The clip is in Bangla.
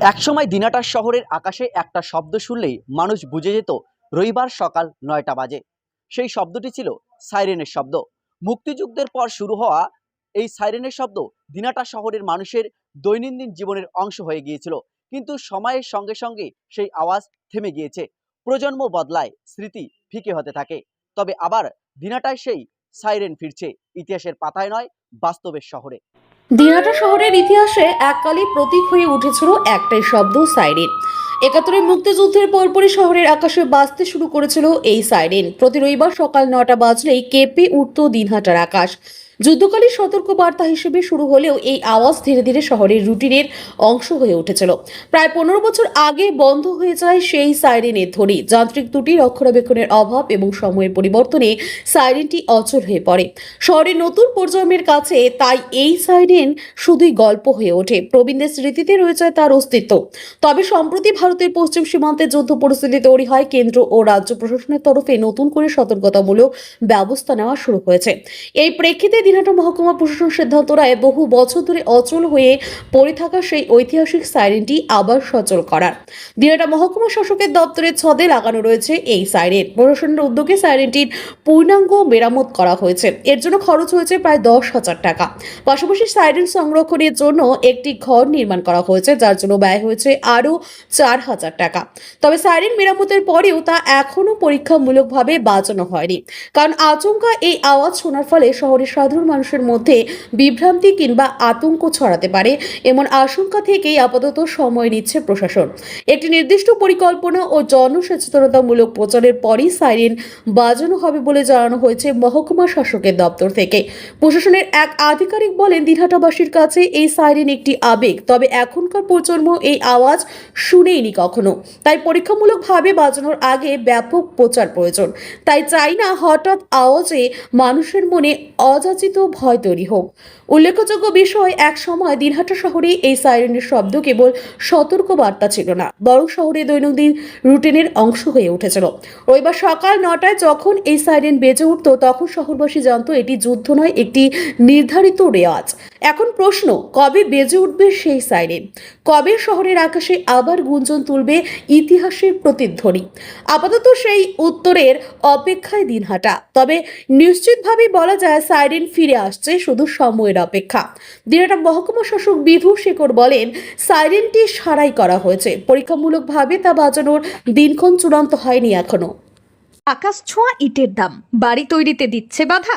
একসময় দিনাটার শহরের আকাশে একটা শব্দ শুনলেই মানুষ বুঝে যেত, রবিবার সকাল নয়টা বাজে। সেই শব্দটি ছিল সাইরেনের শব্দ। মুক্তিযুদ্ধের পর শুরু হওয়া এই সাইরেনের শব্দ দিনাটা শহরের মানুষের দৈনন্দিন জীবনের অংশ হয়ে গিয়েছিল। কিন্তু সময়ের সঙ্গে সঙ্গে সেই আওয়াজ থেমে গিয়েছে। প্রজন্ম বদলায়, স্মৃতি ফিকে হতে থাকে। তবে আবার দিনাটায় সেই সাইরেন ফিরছে। ইতিহাসের পাতায় নয়, বাস্তবের শহরে। দিনাটা শহরের ইতিহাসে এককালে প্রতীক হয়ে উঠেছিল একটাই শব্দ, সাইরেন। একাত্তরের মুক্তিযুদ্ধের পরপরই শহরের আকাশে বাঁচতে শুরু করেছিল এই সাইরেন। প্রতি রবিবার সকাল নটা বাজলেই কেঁপে উঠত দিনহাটার আকাশ। যুদ্ধকালীন সতর্ক বার্তা হিসেবে শুরু হলেও এই আওয়াজ ধীরে ধীরে শহরের রুটিনের অংশ হয়ে উঠেছিল। প্রায় পনেরো বছর আগে বন্ধ হয়ে যায় সেই সাইরেনের ধ্বনি। যান্ত্রিক ত্রুটি রক্ষণাবেক্ষণের অভাব এবং সময়ের পরিবর্তনে সাইরেনটি অচল হয়ে পড়ে। শহরের নতুন প্রজন্মের কাছে তাই এই সাইরেন শুধুই গল্প হয়ে ওঠে। প্রবীণদের স্মৃতিতে রয়েছে তার অস্তিত্ব। তবে সম্প্রতি ভারতের পশ্চিম সীমান্তে যুদ্ধ পরিস্থিতি তৈরি হয়। কেন্দ্র ও রাজ্য প্রশাসনের তরফে নতুন করে সতর্কতামূলক ব্যবস্থা নেওয়া শুরু হয়েছে। এই প্রেক্ষিতে দিনহাটা মহকুমা প্রশাসন সিদ্ধান্ত বহু বছর ধরে অচল হয়ে পড়ে থাকা সেই ঐতিহাসিক সাইরেনটি আবার সচল করার। দিনহাটা মহকুমা শাসকের দপ্তরের ছদে লাগানো রয়েছে এই সাইরেন প্রশাসনের উদ্যোগে সাইরেনটির পূর্ণাঙ্গ মেরামত করা হয়েছে। এর জন্য খরচ হয়েছে প্রায় দশ হাজার টাকা। পাশাপাশি সাইরেন সংরক্ষণের জন্য একটি ঘর নির্মাণ করা হয়েছে, যার জন্য ব্যয় হয়েছে আরও চার হাজার টাকা। তবে সাইরেন মেরামতের পরেও তা এখনও পরীক্ষামূলকভাবে বাজানো হয়নি। কারণ আচমকা এই আওয়াজ শোনার ফলে শহরের সাধারণ মানুষের মধ্যে বিভ্রান্তি কিংবা আতঙ্ক ছড়াতে পারে এমন আশঙ্কা থেকেই আপাতত সময় নিচ্ছে প্রশাসন। একটি নির্দিষ্ট পরিকল্পনা ও জনসচেতনতামূলক প্রচারের পরই সাইরেন বাজানো হবে বলে জানানো হয়েছে মহকুমা শাসকের দপ্তর থেকে। প্রশাসনের এক আধিকারিক বলেন, দিনহাটাবাসীর কাছে এই সাইরেন একটি আবেগ, তবে এখনকার প্রজন্ম এই আওয়াজ শুনেইনি কখনো। তাই পরীক্ষামূলকভাবে বাজানোর আগে ব্যাপক প্রচার প্রয়োজন। তাই চাই না হঠাৎ আওয়াজে মানুষের মনে অযাচিত ভয় তৈরি হোক। উল্লেখযোগ্য বিষয়, এক সময় দিনহাটা শহরে এই সাইরেনের শব্দ কেবল সতর্ক বার্তা ছিল না, বরং শহরে দৈনন্দিন রুটিনের অংশ হয়ে উঠেছিল। রবিবার সকাল নটায় যখন এই সাইরেন বেজে উঠত, তখন শহরবাসী জানত এটি যুদ্ধ নয়, একটি নির্ধারিত রেওয়াজ। এখন প্রশ্ন, কবে বেজে উঠবে সেই সাইরেন কবে শহরের আকাশে আবার গুঞ্জন তুলবে ইতিহাসের প্রতিধ্বনি? আপাতত সেই উত্তরের অপেক্ষায় দিনহাটা তবে নিশ্চিতভাবে বলা যায় সাইরেন ফিরে আসছে শুধু সময়ের অপেক্ষা। দিনহাটা মহকুমা শাসক বিধু শেখর বলেন সাইরেনটি সারাই করা হয়েছে। পরীক্ষামূলকভাবে তা বাজানোর দিনক্ষণ চূড়ান্ত হয়নি এখনও। আকাশ ছোঁয়া ইটের দাম। বাড়ি তৈরিতে দিচ্ছে বাধা।